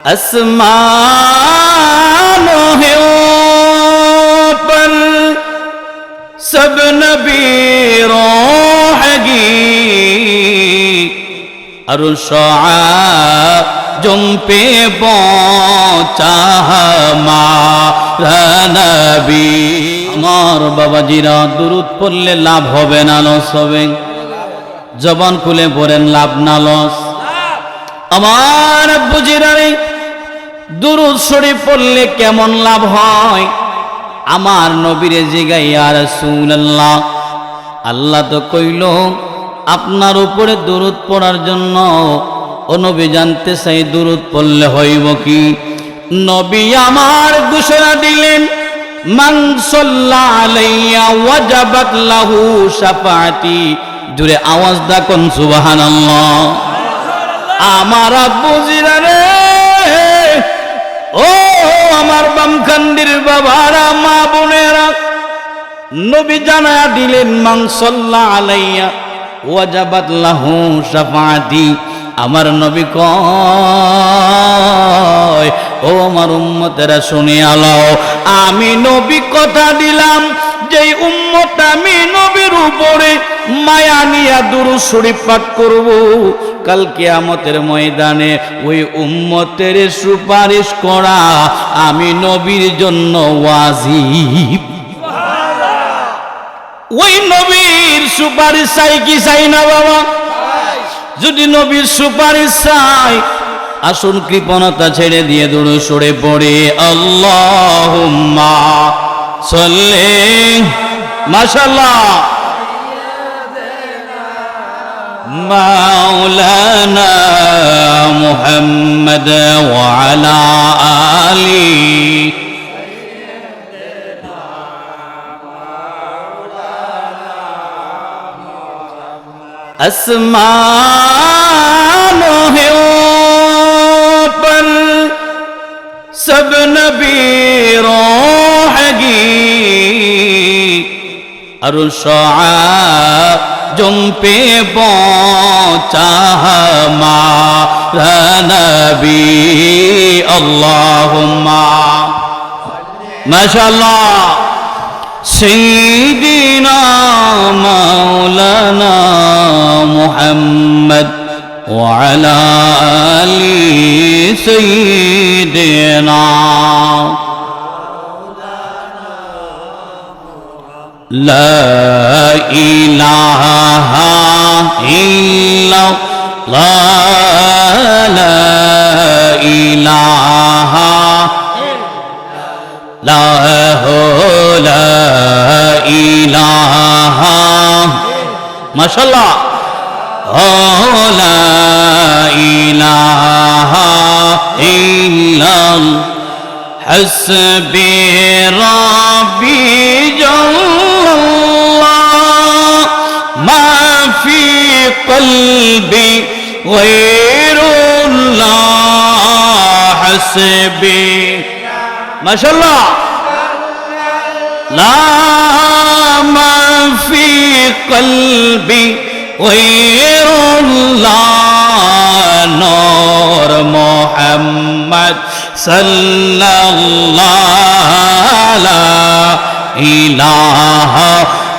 आसमानों पर सब नबीरों अरुश जुम पे पहुंचा हमारा নবী আমার বাবাজিরা দুরুদ পড়লে লাভ হবে না লস হবে জবান খুলে পড়েন লাভ না লস আমার বুঝিরারে দুরুদ শরীফ পড়লে কেমন লাভ হয়? আমার নবীরে জিগাই আর রাসূলুল্লাহ। আল্লাহ তো কইল, আপনার উপরে দুরুদ পড়ার জন্য ও নবী জানতে চাই, দুরুদ পড়লে হইব কি? নবী আমার ঘোষণা দিলেন, মান সাল্লা আলাইয়া ওয়াজাবাত লাহু শাফাআতি। জুড়ে আওয়াজ দা কোন সুবহানাল্লাহ। আমার আব্বু জিরারে ও আমার বামখান্ডির বাবারা, মা বোনেরা, নবী জানায়া দিলেন মাংসল্লা আলাইয়া ওয়াজাবাত লাহু শাফাআতি। আমার নবী কয়, ও আমার উম্মতেরা, শুনে আলাও। আমি নবী কথা দিলাম, যেই উম্মত আমি নবীর উপরে মায়া নিয়া দুরু শরীফ পাঠ করব। কাল কিয়ামতের ময়দানে ওই উম্মতের সুপারিশ করা আমি নবীর জন্য ওয়াজিব। ওই নবীর সুপারিশ চাই কি চাই না বাবা? যদি নবীর সুপারিশ চাই, আসুন কৃপণতা ছেড়ে দিয়ে দূরে সরে পড়ে। আল্লাহ সল্লে مولانا محمد وعلى آله. اسمانوں پر سب نبی روح گی اور جم جمپے پہنچا ہمارا نبی اللہم الله سیدنا مولانا محمد وعلى آل سيدنا لا إله إلا الله. لا إله لا لا إله. ما شاء الله لا إله إلا الله. حسبي ربي جل قلبي غير الله حسبي. ما شاء الله. لا ما في قلبي غير الله. نور محمد صلى الله لا إله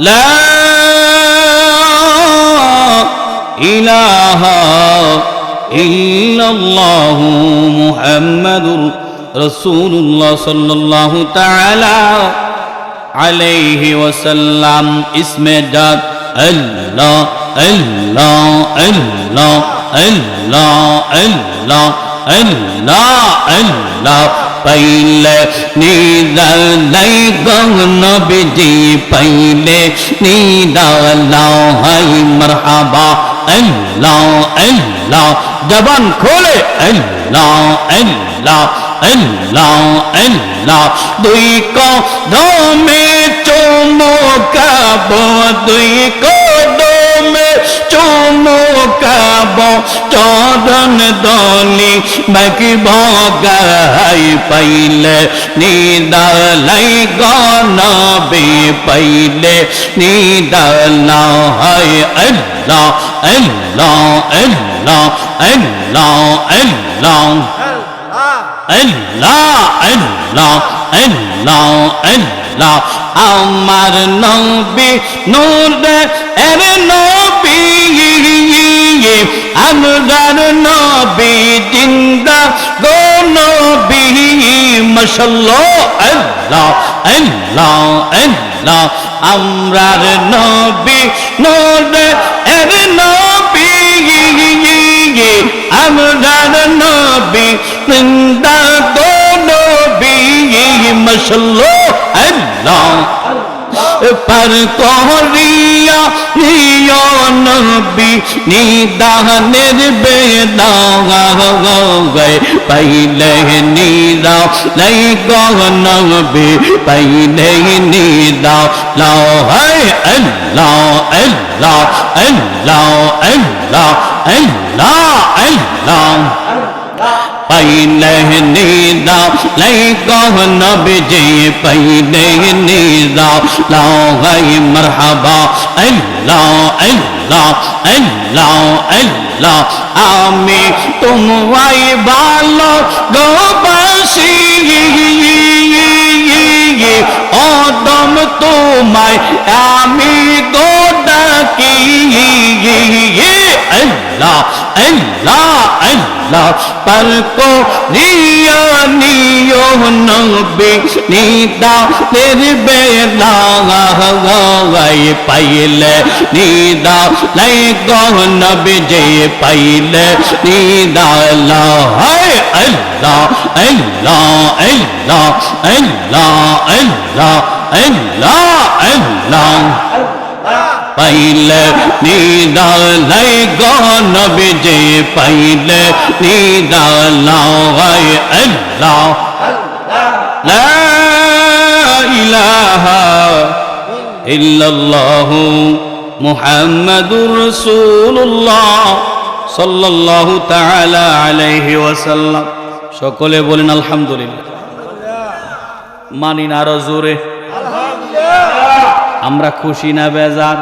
لا إله لا لا إله لا إله إلا الله محمد رسول الله صلى الله تعالى عليه وسلم. اسم جاد. الله الله الله الله الله الله الله. পাইলে নিদালাই গহনবিজি পাইলে নিদালাও হাই মারহাবা। আল্লাহ আল্লাহ, জবান খোলে। আল্লাহ আল্লাহ আল্লাহ আল্লাহ। দুই কদমে চুমকাব দুই কদমে চুমকাব চরণ দলি বাকি ভগাই পাইলে, নিদালাই গনবে পাইলে, নিদালা হয় আল্লাহ আল্লাহ আল্লাহ আল্লাহ আল্লাহ। আল্লাহ আল্লাহ আল্লাহ আল্লাহ। আমার নবী নূর এর নবী আমরার নবী জিন্দা গো নবী মশাল্লাহ আল্লাহ আল্লাহ আল্লাহ আমরার নবী নূর এর নবী আমরার নবী জিন্দা গো নবী মশাল্লাহ আল্লাহ পার করিয়া নিয় নবী নিদানের বেদা গে পাইলে নিদা লাই গনবী পাইলে নিদা লাও হায় আল্লাহ আল্লাহ আল্লাহ আল্লাহ আল্লাহ আল্লাহ পাইলে নিদা লাই গহন বিজে পাইলে নিদা লাও গাই মরহাবা আল্লাহ আল্লাহ আল্লাহ আল্লাহ আমি তোমায় ভালো গোবাসি অদম তোমায় আমি গোডাকি আল্লাহ আল্লাহ আল্লাহ পার কো রিয়া নিয়ো নবী নিদা নির্বে গাই পাইলে নিদা লাই গহ নবী যে পাইলে নিদা লা হায় আল্লাহ আল্লাহ আল্লাহ আল্লাহ আল্লাহ আল্লাহ আল্লাহ। পাইলে, নিদালাই গনবে যে পাইলে, নিদালাই আল্লাহ। লা ইলাহা ইল্লাল্লাহু মুহাম্মাদুর রাসূলুল্লাহ সাল্লাল্লাহু তাআলা আলাইহি ওয়াসাল্লাম। সকলে বলেন আলহামদুলিল্লাহ। মানি না আরও জোরে। আমরা খুশি না বেজার?